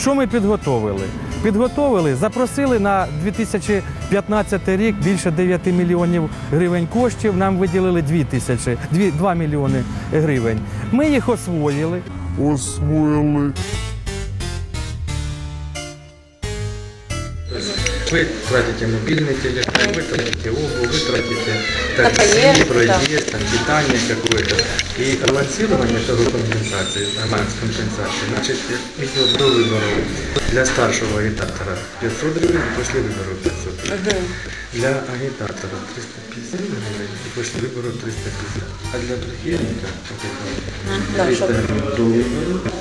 Що ми підготовили? Підготовили, запросили на 2015 рік більше 9 мільйонів гривень коштів. Нам виділили 2 тисячі, 2, 2 мільйони гривень. Ми їх освоїли. освоїли. Вы тратите мобильный телефон, вы тратите обувь, вы тратите На такси, поездку, проезд, там, питание какое-то. И балансирование того компенсации, нормальной компенсации, значит, идет до выборов. Для старшего агитатора 500 гривен, после выборов 500 гривен. Для агитатора 350 гривен, и после выборов 350. А для прихильника как это, 300 гривен до выборов.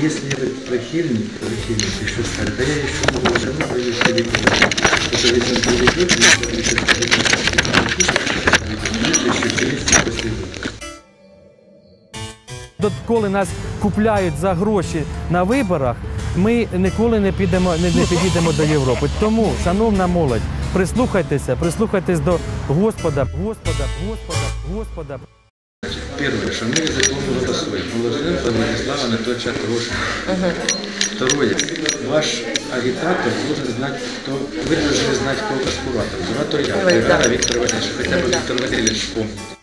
Если этот прихильник, прихильник еще скажет, да я еще могу жену привести туда, то если он приведет, то еще после выборов. Коли нас купляють за гроші на виборах, ми ніколи не підемо, не, не підійдемо до Європи. Тому, шановна молодь, прислухайтеся, прислухайтесь до Господа, Господа, Господа, Господа. Первое, что мы языком голосуем. Положенко Владислава Анатольевича Трошина. Второе, ваш агитатор должен знать, кто, вы должны знать, кто у вас куратор. Куратор я, Ой, да. Виктор Васильевич, хотя бы Виктор Васильевич помнит.